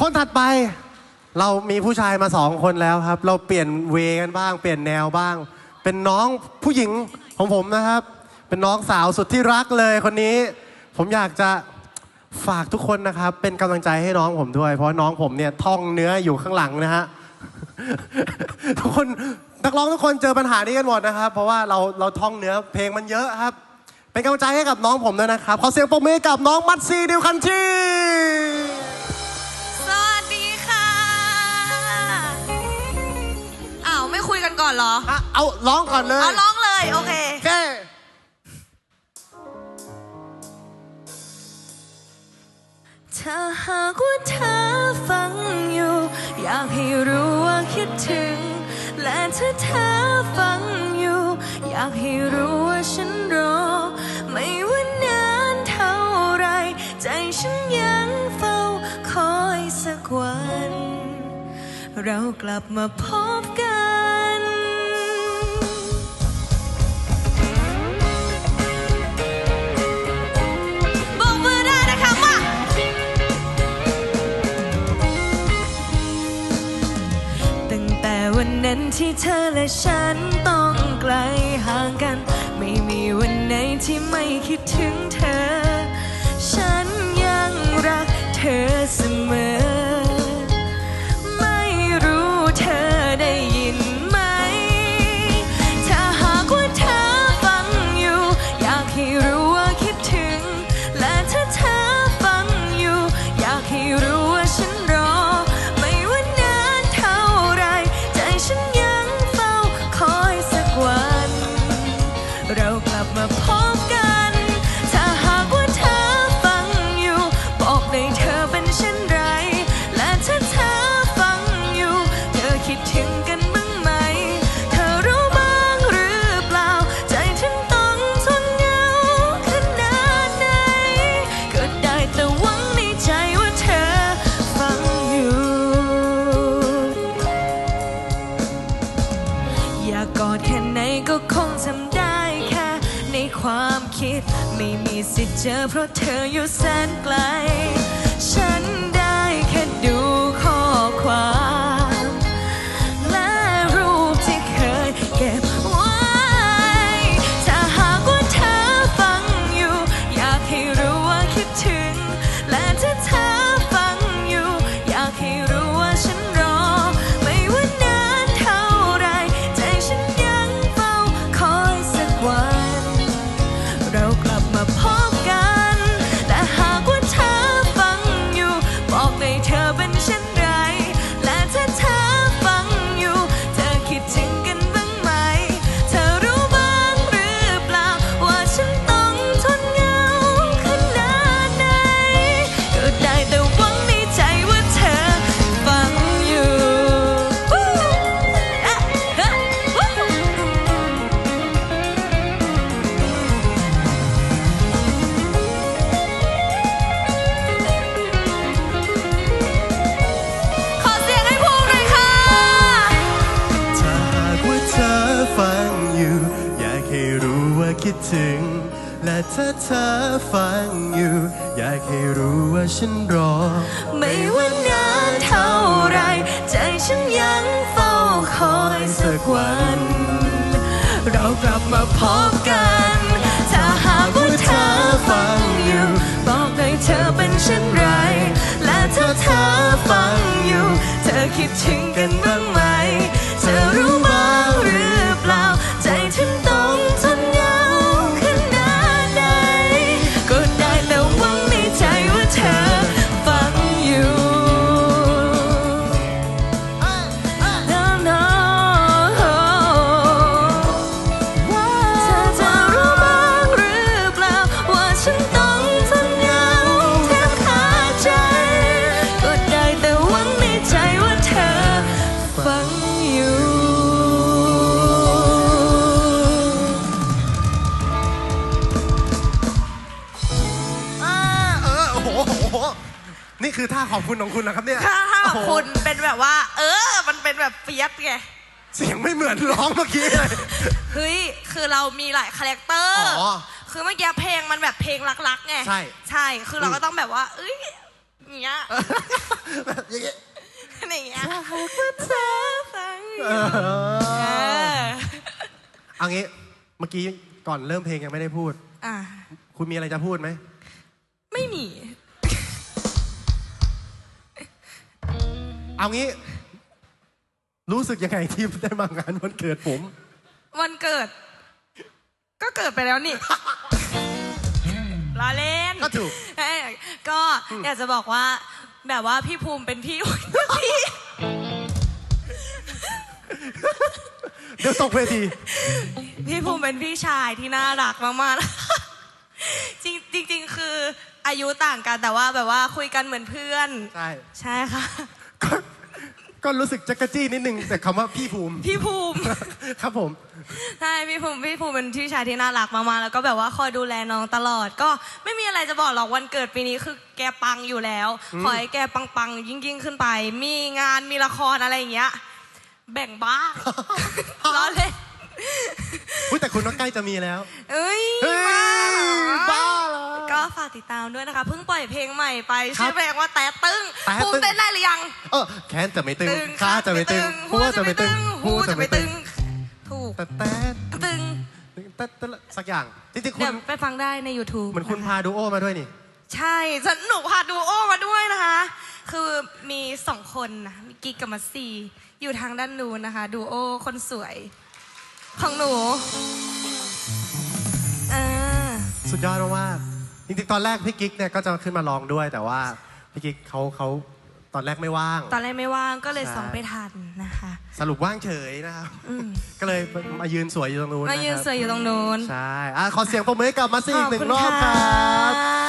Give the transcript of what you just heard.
คนถัดไป เรามีผู้ชายมาสองคนแล้วครับ เราเปลี่ยนเวกันบ้าง เปลี่ยนแนวบ้าง เป็นน้องผู้หญิงของผมนะครับ เป็นน้องสาวสุดที่รักเลยคนนี้ ผมอยากจะฝากทุกคนนะครับ เป็นกำลังใจให้น้องผมด้วย เพราะน้องผมเนี่ยท่องเนื้ออยู่ข้างหลังนะฮะ ทุกคนนักร้องทุกคนเจอปัญหานี้กันหมดนะครับ เพราะว่าเราเราท่องเนื้อเพลงมันเยอะครับ เป็นกำลังใจให้กับน้องผมด้วยนะครับขอเสียงปรบมือให้กับน้องมัตซีดิวคันชี อนเหรอ อะเอาร้องก่อนเลยเอาร้องเลยโอเค โอเคถ้าหากว่าเธอฟังอยู่ อยากให้รู้ว่าคิดถึง และถ้าเธอฟังอยู่ อยากให้รู้ว่าฉันรอ ไม่ว่านานเท่าไร ใจฉันยังเฝ้าคอยสักวัน เรากลับมาพบกัน วันนั้นที่เธอและฉันต้องไกลห่างกัน ไม่มีวันไหนที่ไม่คิดถึงเธอ ฉันยังรักเธอเสมอ เคิด ไม่มีสิทธิ์เจอเพราะเธออยู่แสนไกล ฉันได้แค่ดูข้อความ ถึง และถ้าเธอฟังอยู่ อยากให้รู้ว่าฉันรอ ไม่ว่านานเท่าไร ใจฉันยังเฝ้าคอยสักวัน เรากลับมาพบกัน ถ้าหากว่าเธอฟังอยู่ บอกเลยเธอเป็นเช่นไร และถ้าเธอฟังอยู่ เธอคิดถึงกันบ้างไหม ขอบคุณของคุณนะครับเนี่ยถ้าถ้าโอ้โหคุณเป็นแบบว่า เออ มันเป็นแบบเฟียสไงเสียงไม่เหมือนร้องเมื่อกี้เลย เฮ้ย คือเรามีหลายคาแรคเตอร์ อ๋อคือเมื่อกี้เพลงมันแบบเพลงรักๆไง ใช่ ใช่ คือเราก็ต้องแบบว่า เอ้ยอย่างเงี้ยแหมอย่างเงี้ยอะไรอย่างเงี้ยเธอฟังอยู่เอเอออเอางี้ เมื่อกี้ก่อนเริ่มเพลงยังไม่ได้พูดอะคุณมีอะไรจะพูดไหม ไม่มี เอางี้ รู้สึกยังไงที่ได้มางานวันเกิดผม วันเกิด ก็เกิดไปแล้วนี่ ล้อเล่นก็ถูก เอ้ยก็อยากจะบอกว่า แบบว่าพี่ภูมิเป็นพี่ พี่ เดี๋ยวตกเวที พี่ภูมิเป็นพี่ชายที่น่ารักมากๆจริงจริง ๆ คืออายุต่างกันแต่ว่าแบบว่าคุยกันเหมือนเพื่อน ใช่ ใช่ค่ะ ก็ก็รู้สึกจักรจี้นิดนึงแต่คำว่าพี่ภูมิ พี่ภูมิ ครับผม ใช่พี่ภูมิพี่ภูมิเป็นพี่ชายที่น่ารักมากๆแล้วก็แบบว่าคอยดูแลน้องตลอด ก็ไม่มีอะไรจะบอกหรอกวันเกิดปีนี้คือแกปังอยู่แล้ว ขอให้แกปังๆยิ่งๆขึ้นไป มีงานมีละครอะไรอย่างเงี้ย แบ่งบ้าง ล้อเล่นอุ๊ยแต่คุณว่าใกล้จะมีแล้ว เอ้ย เฮ้ย บ้า บ้าเหรอ ก็ ฝากติดตามด้วยนะคะ เพิ่งปล่อยเพลงใหม่ไปครับชื่อเพลงว่าแต่ตึ้งแต่ตึ้ง ภูมิเต้นได้หรือยังเออแขนจะไม่ตึงตึงขาจะไม่ตึง หัวจะไม่ตึงหูจะไม่ตึง ถูกแต่แต่ตึงแต่แต่สักอย่างจริงๆคุเดี๋ยณวไปฟังได้ใน YouTube เหมือนคุณพาดูโอมาด้วยนี่ ใช่ฉันหนูพาดูโอมาด้วยนะคะ คือมีสองคนนะมีกิ๊กกับมัสซีอยู่ทางด้านนู้นนะคะ ดูโอคนสวย ของหนูอ่าสุดยอดมากๆ จริงๆตอนแรกพี่กิ๊กเนี่ยก็จะขึ้นมาร้องด้วย แต่ว่าพี่กิ๊กเขาเขาตอนแรกไม่ว่าง ตอนแรกไม่ว่างก็เลยใช่ส่องไปทันนะคะ สรุปว่างเฉยนะครับ อืม ก็เลยมายืนสวยอยู่ตรงนู้นมายืนนะครับสวยอยู่ตรงนู้น ใช่อะขอเสียงปรบมือให้กับมาซี่อีกหนึ่งขรอบครับค่ะ